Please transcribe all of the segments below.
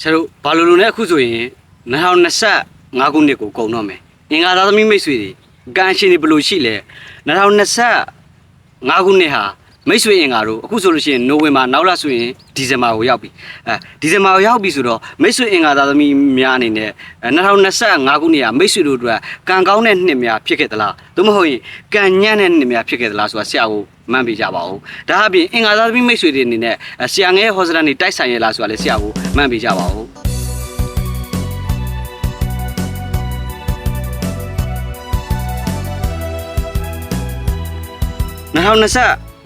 ဆရာတို့ဘာလို့လို့လဲအခုဆိုရင်2025ခုနှစ်ကိုကုန်တော့မယ်အင်္ဂါသားသမီးမိတ်ဆွေတွေကံရှင်တွေဘယ်လိုရှိလဲ2025ခုနှစ်ဟာ မိတ်ဆွေအင်္ဂါတို့အခုဆိုလို့ရှိရင်နိုဝင်ဘာနောက်လဆိုရင်ဒီဇင်ဘာကိုရောက်ပြီအဲဒီဇင်ဘာကိုရောက်ပြီဆိုတော့မိတ်ဆွေအင်္ဂါသားသမီးများအနေနဲ့အဲ2025ခုနှစ်ဟာမိတ်ဆွေတို့အတွက်ကံကောင်းတဲ့နှစ်များဖြစ်ခဲ့သလားသို့မဟုတ်ရင်ကံညံ့တဲ့နှစ်များဖြစ်ခဲ့သလားဆိုတာဆရာကိုမှန်းပြကြပါဦးဒါအပြင်အင်္ဂါသားသမီးမိတ်ဆွေတွေအနေနဲ့အဲဆရာငယ်ဟောစတန်နေတိုက်ဆိုင်ရလားဆိုတာလည်းဆရာကိုမှန်းပြကြပါဦး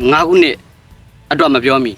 2025ခုနှစ်အတွက်မပြောမီ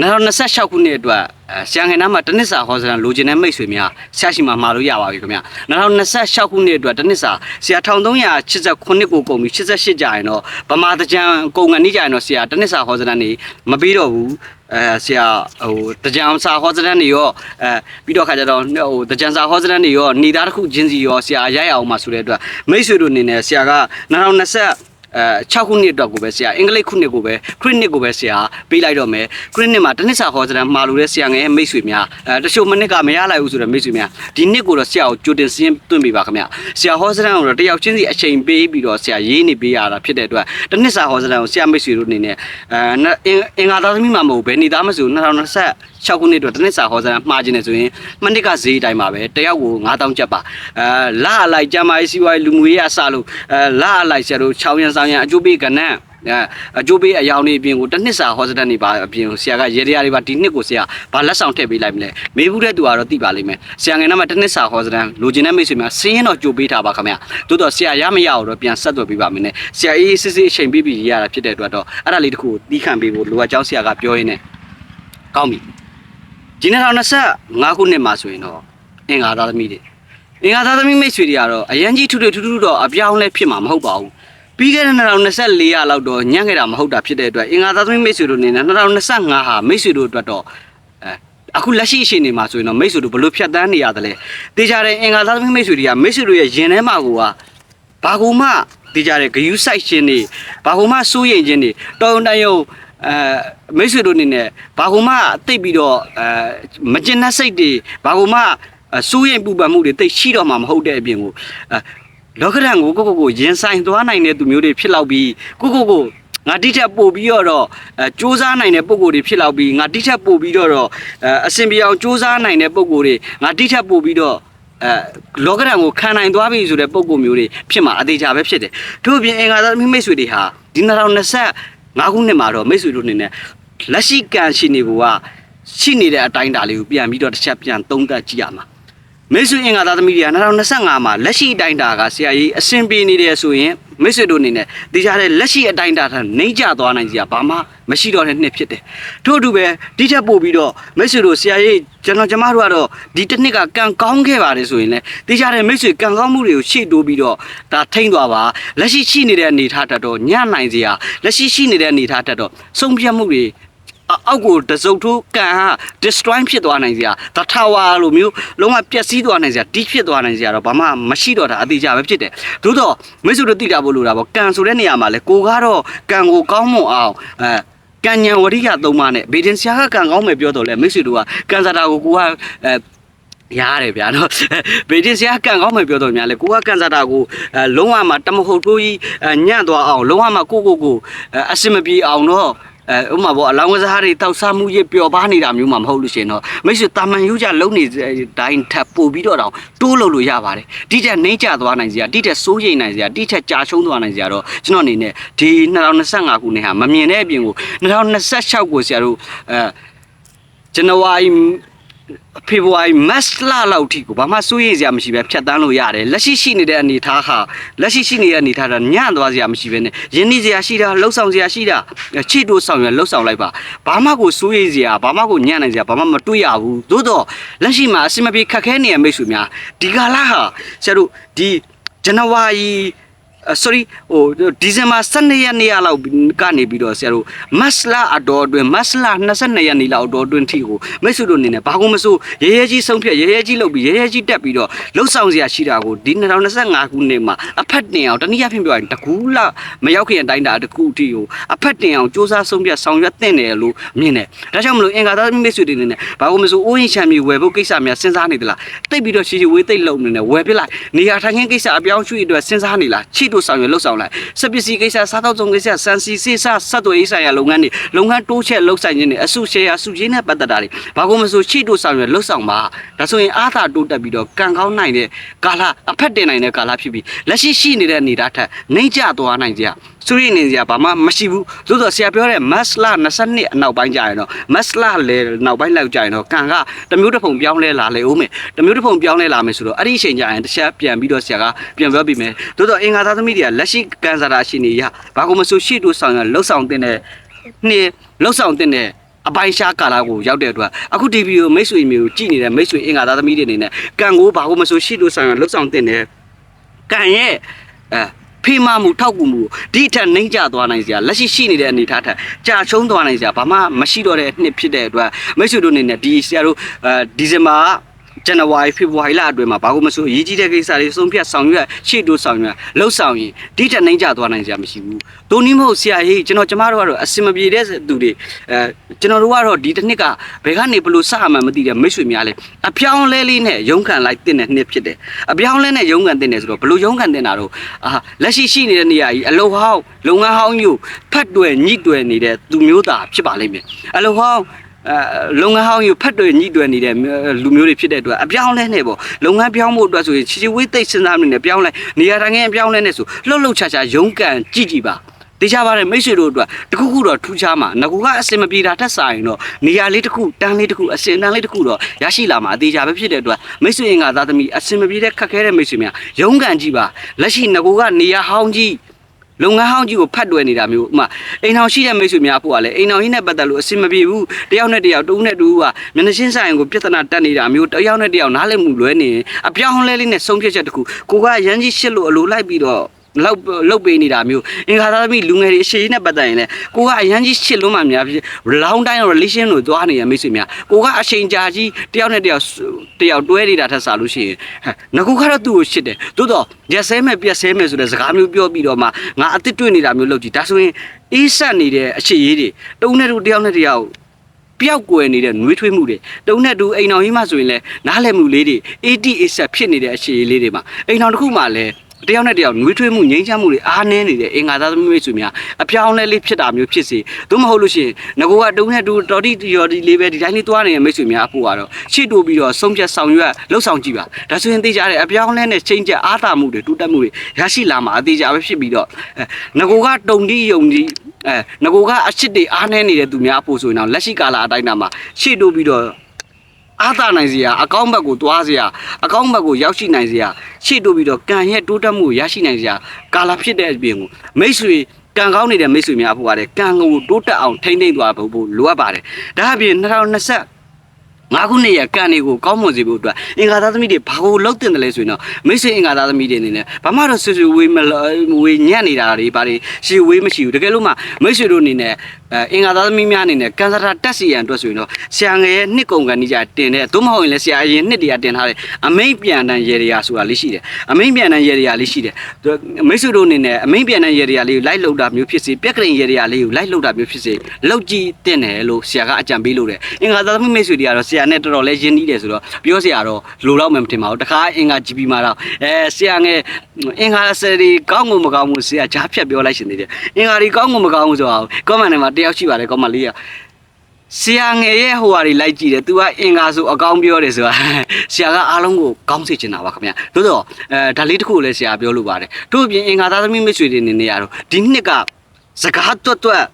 2026ခုနှစ်အတွက်အဲဆရာငယ်နားမှာတနစ်စာဟောစရန်လိုချင်တဲ့မိတ်ဆွေများဆရာရှိမှမှာလို့ရပါပြီခင်ဗျ2026ခုနှစ်အတွက်တနစ်စာဆရာ1389ခုကိုကုန်ပြီ88ကြာရင်တော့ဗမာတကြံကုန်ငန်းကြီးကြာရင်တော့ဆရာတနစ်စာဟောစရန်နေမပြီးတော့ဘူးအဲဆရာဟိုတကြံစာဟောစရန်နေရောအဲပြီးတော့ခါကျတော့ဟိုတကြံစာဟောစရန်နေရောနေသားတစ်ခုချင်းစီရောဆရာရိုက်အောင်မှာဆိုတဲ့အတွက်မိတ်ဆွေတို့အနေနဲ့ဆရာက2020 အဲ6ခုနှစ်အတွက်ကိုပဲဆရာအင်္ဂလိပ်ခုနှစ်ကိုပဲခရစ်နှစ်ကိုပဲဆရာပေးလိုက်တော့မယ်ခရစ်နှစ်မှာတစ်နှစ်စာဟောစတန်မှာလို့တဲ့ဆရာငယ်မိတ်ဆွေများအဲတချို့မနစ်ကမရလိုက်ဘူးဆိုတော့မိတ်ဆွေများဒီနှစ်ကိုတော့ဆရာကိုကြိုတင်စင်းသွင်းပေးပါခင်ဗျဆရာဟောစတန်ကိုတော့တယောက်ချင်းစီအချိန်ပေးပြီးတော့ဆရာရေးနေပေးရတာဖြစ်တဲ့အတွက်တစ်နှစ်စာဟောစတန်ကိုဆရာမိတ်ဆွေတို့အနေနဲ့အဲအင်္ဂါသားသမီးမှာမဟုတ်ဘဲနေသားမဆို2020 6ခုနှစ်အတွက်တစ်နှစ်စာဟောစတန်မှားခြင်းနေဆိုရင်မနစ်ကဈေးတိုင်းပါပဲတယောက်ကို9000ကျပ်ပါအဲလာအလိုက်ကျမ်းမာရေးစီးပွားရေးလူမှုရေးအစလို့အဲလာအလိုက်ဆရာတို့6ရန်ဆောင်ရန်အကျိုးပေးကဏ္ဍအဲအကျိုးပေးအယောင်နေအပြင်ကိုတစ်နှစ်စာဟောစတန်နေပါအပြင်ကိုဆရာကရေတရားတွေပါဒီနှစ်ကိုဆရာဘာလက်ဆောင်ထည့်ပေးလိုက်မလဲမေးဘူးတဲ့သူကတော့သိပါလိမ့်မယ်ဆရာငယ်နာမှာတစ်နှစ်စာဟောစတန်လိုချင်တဲ့မိတ်ဆွေများစင်းရင်တော့ကြိုပေးထားပါခင်ဗျတိုးတော့ဆရာရမရအောင်တော့ပြန်ဆက်သွယ်ပေးပါမယ်နဲ့ဆရာအေးစစ်စစ်အချိန်ပေးပြီးရတာဖြစ်တဲ့အတွက်တော့အဲ့ဒါလေးတခုကိုတီးခံပေးဖို့လိုအပ်ကြောင်းဆရာကပြောရင်းနဲ့ကောင်းပြီ ဒီ2025ခုနှစ်မှာဆိုရင်တော့အင်္ဂါသားသမီးတွေအင်္ဂါသားသမီးမိတ်ဆွေတွေကတော့အရန်ကြီးထူးထူးထူးထူးတော့အပြောင်းလဲဖြစ်မှာမဟုတ်ပါဘူးပြီးခဲ့တဲ့2024ရလောက်တော့ညံ့ခဲ့တာမဟုတ်တာဖြစ်တဲ့အတွက်အင်္ဂါသားသမီးမိတ်ဆွေတို့အနေနဲ့2025ဟာမိတ်ဆွေတို့အတွက်တော့အဲအခုလက်ရှိအချိန်နေမှာဆိုရင်တော့မိတ်ဆွေတို့ဘလို့ဖြတ်တန်းနေရတယ်လဲတေချာတဲ့အင်္ဂါသားသမီးမိတ်ဆွေတွေကမိတ်ဆွေတို့ရဲ့ရင်ထဲမှာကိုကဘာကူမှတေချာတဲ့ဂယုစိုက်ခြင်းတွေဘာကူမှစိုးရိမ်ခြင်းတွေတောင်းတန်ရုံ အဲမိတ်ဆွေတို့အနေနဲ့ဘာကူမှတိတ်ပြီးတော့အဲမကျင်တဲ့စိတ်တွေဘာကူမှအဲစိုးရိမ်ပူပန်မှုတွေတိတ်ရှိတော့မှမဟုတ်တဲ့အပြင်ကိုအဲလောကဓာတ်ကိုကိုကိုကိုရင်ဆိုင်သွားနိုင်တဲ့သူမျိုးတွေဖြစ်လောက်ပြီးကိုကိုကိုငါတိထက်ပို့ပြီးတော့အဲစူးစမ်းနိုင်တဲ့ပုံကိုယ်တွေဖြစ်လောက်ပြီးငါတိထက်ပို့ပြီးတော့အဲအစင်ပြေအောင်စူးစမ်းနိုင်တဲ့ပုံကိုယ်တွေငါတိထက်ပို့ပြီးတော့အဲလောကဓာတ်ကိုခံနိုင်သွားပြီဆိုတဲ့ပုံကိုယ်မျိုးတွေဖြစ်မှာအသေးချာပဲဖြစ်တယ်ထို့အပြင်အင်္ဂါသားမိမိတ်ဆွေတွေဟာဒီ 2025ခုနှစ်မှာတော့မိတ်ဆွေတို့အနေနဲ့လက်ရှိကံရှိနေကိုကရှိနေတဲ့အတိုင်းအတာလေးကိုပြန်ပြီးတော့တစ်ချက်ပြန်သုံးသပ်ကြည့်ရမှာ မိတ်ဆွေအင်္ဂါသားသမီးတွေက2025မှာလက်ရှိအတိုင်းအတာကဆရာကြီးအဆင်ပြေနေတယ်ဆိုရင်မိတ်ဆွေတို့အနေနဲ့ဒီကြတဲ့လက်ရှိအတိုင်းအတာထက်နှိမ့်ကျသွားနိုင်စရာဘာမှမရှိတော့တဲ့နှစ်ဖြစ်တယ်။ထို့အတူပဲဒီထက်ပို့ပြီးတော့မိတ်ဆွေတို့ဆရာကြီးကျွန်တော်ကျမတို့ကတော့ဒီတစ်နှစ်ကကံကောင်းခဲ့ပါတယ်ဆိုရင်လည်းဒီကြတဲ့မိတ်ဆွေကံကောင်းမှုတွေကိုရှေ့တိုးပြီးတော့ဒါထိမ့်သွားပါလက်ရှိရှိနေတဲ့အနေအထားတက်တော့ညံ့နိုင်စရာလက်ရှိရှိနေတဲ့အနေအထားတက်တော့ဆုံးဖြတ်မှုတွေ အောက်ကိုတစုပ်ထိုးကန်ဟာ destroy ဖြစ်သွားနိုင်စရာတထာဝါလိုမျိုးလုံးဝပျက်စီးသွားနိုင်စရာတိဖြစ်သွားနိုင်စရာတော့ဘာမှမရှိတော့တာအသေးချပဲဖြစ်တယ်သို့တော့မိတ်ဆွေတို့သိတာဖို့လိုတာပေါ့ကန်ဆိုတဲ့နေရာမှာလဲကိုကတော့ကန်ကိုကောင်းမွန်အောင်အဲကံညာဝရိယသုံးပါးနဲ့ဗေဒင်ဆရာကကံကောင်းမယ်ပြောတော့လဲမိတ်ဆွေတို့ကကန်စာတာကိုကိုကအဲရတယ်ဗျာနော်ဗေဒင်ဆရာကန်ကောင်းမယ်ပြောတော့များလဲကိုကကန်စာတာကိုအဲလုံးဝမှတမဟုတ်ထိုးကြီးညံ့သွားအောင်လုံးဝမှကိုကိုကိုအစင်မပြေအောင်တော့ အဲဥပမာပေါ့အလောင်းကစားတွေတောက်စားမှုရပျော်ပါနေတာမျိုးမှမဟုတ်လို့ရှိရင်တော့မိတ်ဆွေတာမန်ယူကြလုံနေတိုင်းထပ်ပို့ပြီးတော့တောင်တိုးလို့လို့ရပါတယ်တိတက်နှိမ့်ကျသွားနိုင်စရာတိတက်စိုးရိမ်နိုင်စရာတိတက်ကြာရှုံးသွားနိုင်စရာတော့ကျွန်တော်အနေနဲ့ဒီ2025ခုနှစ်ဟာမမြင်တဲ့အပြင်ကို2026ကိုဆရာတို့အဲဇန်နဝါရီ ဖေဖော်ဝါရီမတ်လလောက်ထိကိုဘာမှစိုးရိမ်စရာမရှိပဲဖြတ်တန်းလို့ရတယ်လက်ရှိရှိနေတဲ့အနေအထားဟာလက်ရှိရှိနေတဲ့အနေအထားကညံ့သွားစရာမရှိပဲနဲ့ရင်းနှီးစရာရှိတာလှုပ်ဆောင်စရာရှိတာချစ်တိုးဆောင်ရလှုပ်ဆောင်လိုက်ပါဘာမှကိုစိုးရိမ်စရာဘာမှကိုညံ့နိုင်စရာဘာမှမတွေ့ရဘူးသို့တော့လက်ရှိမှာအစမပြေခက်ခဲနေတဲ့မိတ်ဆွေများဒီကာလဟာဆရာတို့ဒီဇန်နဝါရီ Uh, sorry ဟိုဒီဇင်ဘာ12ရက်နေ့ရလောက်ကနေပြီးတော့ဆရာတို့မတ်လာအတော်အတွင်းမတ်လာ22ရက်နေ့လောက်အတော်အတွင်းထိကိုမိတ်ဆွေတို့အနေနဲ့ဘာကုန်မစိုးရဲရဲကြီးဆုံးဖြတ်ရဲရဲကြီးလုပ်ပြီးရဲရဲကြီးတက်ပြီးတော့လှုပ်ဆောင်စရာရှိတာကိုဒီ2025ခုနှစ်မှာအဖက်တင်အောင်တနည်းအားဖြင့်ပြောရင်တကူးလာမရောက်ခင်အတိုင်းတာတကူအထိကိုအဖက်တင်အောင်စူးစမ်းဆုံးဖြတ်ဆောင်ရွက်သင့်တယ်လို့မြင်တယ်ဒါကြောင့်မလို့အင်္ဂါသားမိတ်ဆွေတွေအနေနဲ့ဘာကုန်မစိုးအိုးရင်ချမ်းမြေဝယ်ဖို့ကိစ္စများစဉ်းစားနေသလားတိတ်ပြီးတော့ရှည်ရှည်ဝေးသိတ်လုံနေတယ်ဝယ်ပြလိုက်နေရာထိုင်ခင်းကိစ္စအပြောင်းရွှေ့အတွက်စဉ်းစားနေလားချိတို့ဆောင်ရွက်လှုပ်ဆောင်လိုက်စပစ္စည်းကိစ္စစားတော့ဆုံးကိစ္စစံစီစေးစားဆက်သွယ်ရေးဆိုင်ရာလုပ်ငန်းတွေလုပ်ငန်းတိုးချက်လှုပ်ဆိုင်ခြင်းတွေအစုရှယ်ယာစုချင်းနဲ့ပတ်သက်တာတွေဘာကုန်မစိုးချိတို့ဆောင်ရွက်လှုပ်ဆောင်ပါဒါဆိုရင်အားသာတိုးတက်ပြီးတော့ကံကောင်းနိုင်တဲ့ကာလအဖက်တင်နိုင်တဲ့ကာလဖြစ်ပြီးလက်ရှိရှိနေတဲ့အနေအထားထက်နှိမ့်ကျသွားနိုင်ကြ ဆိုရင်နေကြဘာမှမရှိဘူးသို့တော့ဆရာပြောတဲ့မတ်လ22အနောက်ပိုင်းကျရင်တော့မတ်လလေနောက်ပိုင်းလောက်ကျရင်တော့ကံကတစ်မျိုးတစ်ပုံပြောင်းလဲလာလေဦးမယ်တစ်မျိုးတစ်ပုံပြောင်းလဲလာမယ်ဆိုတော့အဲ့ဒီအချိန်ကျရင်တစ်ချက်ပြန်ပြီးတော့ဆရာကပြန်ပြောပြမယ်သို့တော့အင်္ဂါသားသမီးတွေကလက်ရှိကံစားတာရှိနေရဘာကုန်မဆိုရှိတို့ဆောင်ရလှုပ်ဆောင်တဲ့နေ့လှုပ်ဆောင်တဲ့အပိုင်းရှားကာလာကိုရောက်တဲ့အတွက်အခုဒီဗီဒီယိုမိတ်ဆွေမျိုးကြည့်နေတဲ့မိတ်ဆွေအင်္ဂါသားသမီးတွေအနေနဲ့ကံကိုဘာကုန်မဆိုရှိတို့ဆောင်ရလှုပ်ဆောင်တဲ့နေ့ကံရဲ့အဲ ဖေးမမှုထောက်ကူမှုဒီအထက်နှိမ့်ကျသွားနိုင်စရာလက်ရှိရှိနေတဲ့အနေအထားထက်ကြာချုံးသွားနိုင်စရာဘာမှမရှိတော့တဲ့နှစ်ဖြစ်တဲ့အတွက်မိတ်ဆွေတို့အနေနဲ့ဒီဆရာတို့အဲဒီဇင်ဘာ ဇန်နဝါရီဖေဖော်ဝါရီလအတွင်းမှာဘာလို့မဆိုအရေးကြီးတဲ့ကိစ္စတွေဆုံးဖြတ်ဆောင်ရွက်ရှေ့တိုးဆောင်ရွက်လှုပ်ဆောင်ရင်ဒီထက်နှိမ့်ကျသွားနိုင်စရာမရှိဘူး။ဒိုနည်းမဟုတ်ဆရာကြီးကျွန်တော်ကျမတို့ကတော့အစင်မပြေတဲ့သူတွေအဲကျွန်တော်တို့ကတော့ဒီတစ်နှစ်ကဘယ်ကနေဘလို့စမှမသိတဲ့မိတ်ဆွေများလဲအပြောင်းလဲလေးနဲ့ရုန်းကန်လိုက်တဲ့နှစ်ဖြစ်တယ်။အပြောင်းလဲနဲ့ရုန်းကန်တဲ့ဆိုတော့ဘလို့ရုန်းကန်တဲ့တာတော့အာလက်ရှိရှိနေတဲ့နေရာကြီးအလုံဟောင်းလုပ်ငန်းဟောင်းမျိုးဖတ်တွယ်ညှိတွယ်နေတဲ့သူမျိုးသားဖြစ်ပါလိမ့်မယ်။အလုံဟောင်းအဲ လုပ်ငန်းဟောင်းယူဖတ်တွေညှိတွယ်နေတဲ့လူမျိုးတွေဖြစ်တဲ့အတွက်အပြောင်းလဲနေပေါ့လုပ်ငန်းပြောင်းဖို့အတွက်ဆိုရင်ချီချီဝေးသိပ်စဉ်းစားနေတယ်ပြောင်းလဲနေရာတိုင်းငယ်ပြောင်းလဲနေဆိုလှုပ်လှုပ်ချာချာရုန်းကန်ကြည့်ကြည့်ပါတေချာပါတယ်မိတ်ဆွေတို့အတွက်တခုခုတော့ထူးခြားမှာငကူကအစင်မပြေတာထက်ဆိုင်တော့နေရာလေးတစ်ခုတန်းလေးတစ်ခုအစင်တန်းလေးတစ်ခုတော့ရရှိလာမှာအသေးချာပဲဖြစ်တဲ့အတွက်မိတ်ဆွေအင်္ဂါသားသမီးအစင်မပြေတဲ့ခက်ခဲတဲ့မိတ်ဆွေများရုန်းကန်ကြည့်ပါလက်ရှိငကူကနေရာဟောင်းကြီး လုပ်ငန်းဟောင်းကြီးကိုဖတ်တွယ်နေတာမျိုးဥမာအိမ်ထောင်ရှိတဲ့မိတ်ဆွေများဖို့ကလည်းအိမ်ထောင်ကြီးနဲ့ပတ်သက်လို့အဆင်မပြေဘူးတယောက်နဲ့တယောက်တူနဲ့တူကမျက်နှာချင်းဆိုင်ကိုပြဿနာတက်နေတာမျိုးတယောက်နဲ့တယောက်နားလည်မှုလွဲနေရင်အပြောင်းလဲလေးနဲ့ဆုံးဖြတ်ချက်တစ်ခုကိုကရမ်းကြီးရှစ်လို့အလိုလိုက်ပြီးတော့ လောက်လောက်ပေးနေတာမျိုးအင်္ဂါသားသမီးလူငယ်တွေအရှိကြီးနဲ့ပတ်သက်ရင်လည်းကိုကအရန်ကြီးရှစ်လုံးမှများဖြစ် long time relation လို့သွားနေရမိတ်ဆွေများကိုကအချိန်ကြာကြီးတယောက်နဲ့တယောက်တယောက်တွဲနေတာထက်စားလို့ရှိရင်ငါကူကတော့သူ့ကိုရှစ်တယ်သို့တော့ရက်ဆဲမဲ့ပြက်ဆဲမဲ့ဆိုတဲ့စကားမျိုးပြောပြီးတော့မှငါအစ်စ်တွေ့နေတာမျိုးလုပ်ကြည့်ဒါဆိုရင်အေးဆက်နေတဲ့အရှိကြီးတွေတုံးနဲ့တူတယောက်နဲ့တယောက်ပျောက်ကွယ်နေတဲ့နှွေးထွေးမှုတွေတုံနဲ့တူအိမ်တော်ကြီးမှဆိုရင်လည်းနားလည်မှုလေးတွေ ATS ဖြစ်နေတဲ့အရှိလေးတွေမှာအိမ်တော်တစ်ခုမှလည်း တယောက်နဲ့တယောက်နှွေးထွေးမှုငြိမ်းချမ်းမှုတွေအားနည်းနေတဲ့အင်္ဂါသားသမီးမိတ်ဆွေများအပြောင်းလဲလေးဖြစ်တာမျိုးဖြစ်စေသို့မဟုတ်လို့ရှိရင်ငကောကတုံနဲ့တူတော်တီရော်ဒီလေးပဲဒီတိုင်းလေးသွားနေတဲ့မိတ်ဆွေများအဖို့ကတော့ရှေ့တိုးပြီးတော့ဆုံးဖြတ်ဆောင်ရွက်လှုပ်ဆောင်ကြည့်ပါဒါဆိုရင်သိကြတဲ့အပြောင်းလဲနဲ့ချိန်ချက်အားသာမှုတွေတူတက်မှုတွေရရှိလာမှာအသေးကြပဲဖြစ်ပြီးတော့ငကောကတုံတီယုံဒီအဲငကိုကအချစ်တွေအားနည်းနေတဲ့သူများအဖို့ဆိုရင်တော့လက်ရှိကာလအတိုင်းတာမှာရှေ့တိုးပြီးတော့ အားသာနိုင်စရာအကောင့်ဘက်ကိုသွားစရာအကောင့်ဘက်ကိုရောက်ရှိနိုင်စရာရှေ့တိုးပြီးတော့ကံရဲ့တိုးတက်မှုကိုရရှိနိုင်စရာကာလဖြစ်တဲ့အပြင်ကိုမိတ်ဆွေကံကောင်းနေတဲ့မိတ်ဆွေများအဖို့ကလည်းကံကိုတိုးတက်အောင်ထိမ့်သိမ့်သွားဖို့လိုအပ်ပါတယ်ဒါအပြင်2020 ငါခုနှစ်ရကန်တွေကိုကောင်းမွန်စေဖို့အတွက်အင်္ဂါသားသမီးတွေဘာကိုလောက်တင်တယ်လဲဆိုရင်တော့မိတ်ဆွေအင်္ဂါသားသမီးတွေအနေနဲ့ဘာမှတော့ဆွဆွဝေးမဝေးညံ့နေတာတွေဘာတွေရှီဝေးမရှိဘူးတကယ်လို့မှမိတ်ဆွေတို့အနေနဲ့အဲအင်္ဂါသားသမီးများအနေနဲ့ကန်စတာတက်စီရန်အတွက်ဆိုရင်တော့ဆရာငယ်ရဲ့နှစ်ကုန်ကန်ကြီးကြတင်တဲ့သို့မဟုတ်ရင်လည်းဆရာအရင်နှစ်တရာတင်ထားတဲ့အမိတ်ပြန်တန်ရေရာဆိုတာလေးရှိတယ်အမိတ်ပြန်တန်ရေရာလေးရှိတယ်မိတ်ဆွေတို့အနေနဲ့အမိတ်ပြန်တန်ရေရာလေးကိုလိုက်လှုပ်တာမျိုးဖြစ်စေပြက်ကရင်ရေရာလေးကိုလိုက်လှုပ်တာမျိုးဖြစ်စေလောက်ကြည့်တင်တယ်လို့ဆရာကအကြံပေးလို့တယ်အင်္ဂါသားသမီးမိတ်ဆွေတွေကတော့ဆရာရာနဲ့တော်တော်လေးရင်းနှီးတယ်ဆိုတော့ပြောစရာတော့လိုတော့မှမတင်ပါဘူးတခါအင်္ဂါ GP မှာတော့အဲဆရာငယ်အင်္ဂါဆယ်ဒီကောင်းကုန်မကောင်းဘူးဆရာကြားဖြတ်ပြောလိုက်ရှင်သေးတယ်အင်္ဂါဒီကောင်းကုန်မကောင်းဘူးဆိုတာ comment ထဲမှာတယောက်ရှိပါတယ် comment လေးရဆရာငယ်ရဲ့ဟိုဟာတွေလိုက်ကြည့်တယ်။ तू ကအင်္ဂါဆိုအကောင်းပြောတယ်ဆိုတာဆရာကအားလုံးကိုကောင်းစေချင်တာပါခင်ဗျာ။သို့တော့အဲဒါလေးတစ်ခုလည်းဆရာပြောလို့ပါတယ်။တို့အပြင်အင်္ဂါသားသမီးမိတ်ဆွေတွေအနေနဲ့ရတော့ဒီနှစ်ကစကားတွတ်တွတ်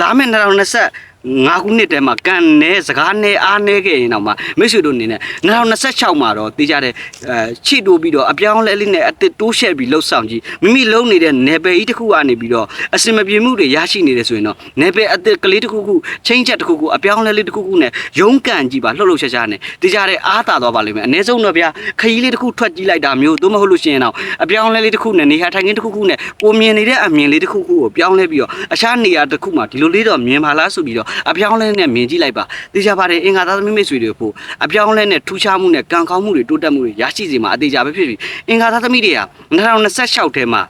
လာမယ့်2020 9ခုနှစ်တည်းမှာကန်နေစကားနေအားနေခဲ့ရင်တော့မှမိတ်ဆွေတို့အနေနဲ့2026မှာတော့တေးကြတဲ့အဲချီတိုးပြီးတော့အပြောင်းလဲလေးနဲ့အစ်စ်တိုးရှက်ပြီးလှုပ်ဆောင်ကြည့်မိမိလုံနေတဲ့နယ်ပယ်ကြီးတစ်ခုကနေပြီးတော့အစင်မပြေမှုတွေရရှိနေတယ်ဆိုရင်တော့နယ်ပယ်အစ်စ်ကလေးတစ်ခုခုချင်းချက်တစ်ခုခုအပြောင်းလဲလေးတစ်ခုခုနဲ့ရုန်းကန်ကြည့်ပါလှုပ်လှုပ်ရှားရှားနဲ့တေးကြတဲ့အားသာသွားပါလိမ့်မယ်အ ਨੇ ဆုံးတော့ဗျာခရီးလေးတစ်ခုထွက်ကြည့်လိုက်တာမျိုးသို့မဟုတ်လို့ရှိရင်တော့အပြောင်းလဲလေးတစ်ခုနဲ့နေရာထိုင်ခင်းတစ်ခုခုနဲ့ကိုမြင်နေတဲ့အမြင်လေးတစ်ခုခုကိုပြောင်းလဲပြီးတော့အခြားနေရာတစ်ခုမှာဒီလိုလေးတော့မြင်ပါလားဆိုပြီးတော့အပြောင်းလဲနဲ့မြင်ကြည့်လိုက်ပါတေချာပါတယ်အင်္ဂါသားသမီးမိတ်ဆွေတွေဖို့အပြောင်းလဲနဲ့ထူးခြားမှုနဲ့ကံကောင်းမှုတွေတိုးတက်မှုတွေရရှိစေမှာအသေးချာပဲဖြစ်ပြီအင်္ဂါသားသမီးတွေက2026ထဲမှာ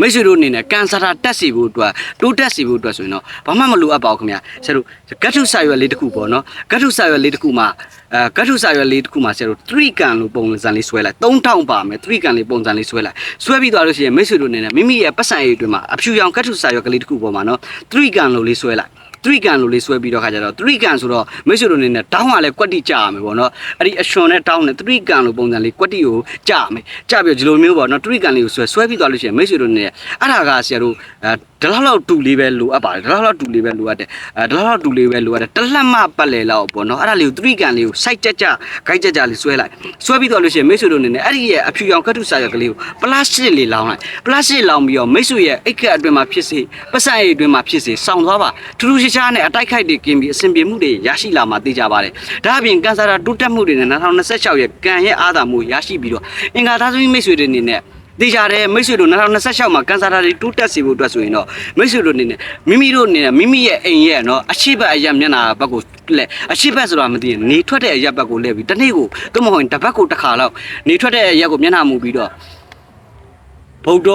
မိတ်ဆွေတို့အနေနဲ့ကန်ဆာတာတက်စီဖို့အတွက်တိုးတက်စီဖို့အတွက်ဆိုရင်တော့ဘာမှမလိုအပ်ပါဘူးခင်ဗျာဆရာတို့ဂတ်ထုဆာရွက်လေးတစ်ခုပေါ့နော်ဂတ်ထုဆာရွက်လေးတစ်ခုမှာအဲဂတ်ထုဆာရွက်လေးတစ်ခုမှာဆရာတို့3ကန်လို့ပုံစံလေးဆွဲလိုက်3000ပါမယ်3ကန်လေးပုံစံလေးဆွဲလိုက်ဆွဲပြီးသွားလို့ရှိရင်မိတ်ဆွေတို့အနေနဲ့မိမိရဲ့ပတ်စံရည်အတွင်းမှာအဖြူရောင်ဂတ်ထုဆာရွက်ကလေးတစ်ခုပေါ်မှာနော်3ကန်လို့လေးဆွဲလိုက် 3ကန်လို့လေးဆွဲပြီးတော့ခါကြတော့3ကန်ဆိုတော့မိတ်ဆွေတို့အနေနဲ့တောင်းကလည်းကွက်တိကြာရမယ်ပေါ့နော်အဲ့ဒီအရှင်နဲ့တောင်းနဲ့3ကန်လို့ပုံစံလေးကွက်တိကိုကြာမယ်ကြာပြီးတော့ဒီလိုမျိုးပေါ့နော်3ကန်လေးကိုဆွဲဆွဲပြီးသွားလို့ရှိရင်မိတ်ဆွေတို့အနေနဲ့အဲ့ဒါကဆရာတို့အဲဒီလောက်လောက်တူလေးပဲလိုအပ်ပါတယ်ဒီလောက်လောက်တူလေးပဲလိုအပ်တယ်အဲဒီလောက်လောက်တူလေးပဲလိုအပ်တယ်တလက်မပတ်လေလောက်ပေါ့နော်အဲ့ဒါလေးကို3ကန်လေးကိုစိုက်ကြကြဂိုက်ကြကြလေးဆွဲလိုက်ဆွဲပြီးသွားလို့ရှိရင်မိတ်ဆွေတို့အနေနဲ့အဲ့ဒီရဲ့အဖြူရောင်ကတ်တုစာရကလေးကိုပလတ်စတစ်လေးလောင်းလိုက်ပလတ်စတစ်လောင်းပြီးတော့မိတ်ဆွေရဲ့အိတ်ခက်အတွင်းမှာဖြစ်စေပတ်စံရည်အတွင်းမှာဖြစ်စေစောင့်သွားပါထူးထူးခြားခြားနဲ့အတိုက်ခိုက်တွေကင်းပြီးအဆင်ပြေမှုတွေရရှိလာမှာသိကြပါတယ်ဒါအပြင်ကန်ဆာတာတိုးတက်မှုတွေနဲ့2026ရဲ့ကံရဲ့အာသာမှုရရှိပြီးတော့အင်္ဂါသားသမီးမိတ်ဆွေတွေအနေနဲ့တေချာတယ်မိတ်ဆွေတို့2026မှာကန်ဆာတာတွေတိုးတက်စေဖို့အတွက်ဆိုရင်တော့မိတ်ဆွေတို့အနေနဲ့မိမိတို့အနေနဲ့မိမိရဲ့အိမ်ရဲ့နော်အရှိတ်အရက်မျက်နှာဘက်ကိုလဲအရှိတ်ဘက်ဆိုတာမသိရင်နေထွက်တဲ့အရက်ဘက်ကိုလဲပြီးတစ်နေ့ကိုသို့မဟုတ်ရင်တစ်ဘက်ကိုတစ်ခါလောက်နေထွက်တဲ့အရက်ကိုမျက်နှာမူပြီးတော့ဗုဒ္ဓ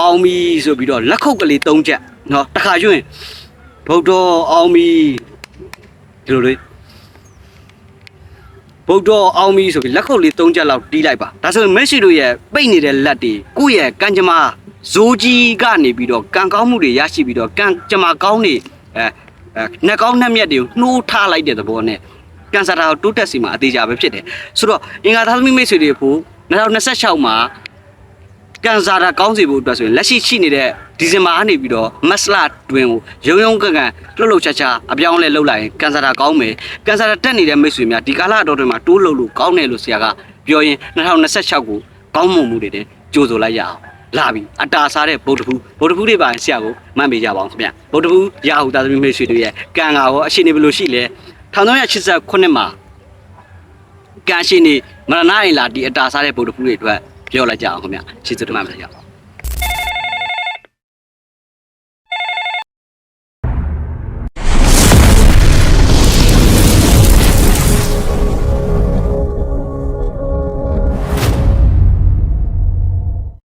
အောင်မီဆိုပြီးတော့လက်ခုပ်ကလေး၃ချက်နော်တစ်ခါကျွရင် ဗုဒ္ဓအောင်မီဒီလိုလေးဗုဒ္ဓအောင်မီဆိုပြီးလက်ခုပ်လေး၃ချက်လောက်တီးလိုက်ပါဒါဆိုရင်မက်ဆီတို့ရဲ့ပိတ်နေတဲ့လက်တွေကိုယ့်ရဲ့ကံကြမ္မာဇိုးကြီးကနေပြီးတော့ကံကောင်းမှုတွေရရှိပြီးတော့ကံကြမ္မာကောင်းနေအဲအဲနှက်ကောင်းနှက်မြက်တွေကိုနှိုးထားလိုက်တဲ့သဘောနဲ့ကန်ဆာတာကိုတိုးတက်စီမှာအသေးချာပဲဖြစ်တယ်ဆိုတော့အင်္ဂါသားသမီးမိတ်ဆွေတွေဖို့2026မှာကန်ဆာတာကောင်းစေဖို့အတွက်ဆိုရင်လက်ရှိရှိနေတဲ့ ဒီဇင်ဘာကနေပြီးတော့မတ်လတွင်ကိုရုံရုံကန်ကန်လှုပ်လှုပ်ချာချာအပြောင်းလဲလှုပ်လိုက်ရင်ကန်ဆာတာကောင်းမယ်ကန်ဆာတာတက်နေတဲ့မိတ်ဆွေများဒီကာလအတော်တွင်မှာတိုးလှုပ်လို့ကောင်းတယ်လို့ဆရာကပြောရင်2026ကိုကောင်းမွန်မှုတွေနဲ့ကြိုးဆိုလိုက်ရအောင်လာပြီအတာစားတဲ့ဗုဒ္ဓဘူးဗုဒ္ဓဘူးတွေပါရင်ဆရာကိုမှတ်ပေးကြပါအောင်ခင်ဗျဗုဒ္ဓဘူးရာဟုသားသမီးမိတ်ဆွေတွေရဲ့ကံကရောအရှိနေဘယ်လိုရှိလဲ1389မှာကံရှိနေမရဏအိမ်လာဒီအတာစားတဲ့ဗုဒ္ဓဖူးတွေအတွက်ပြောလိုက်ကြအောင်ခင်ဗျကျေးဇူးတင်ပါတယ်ခင်ဗျ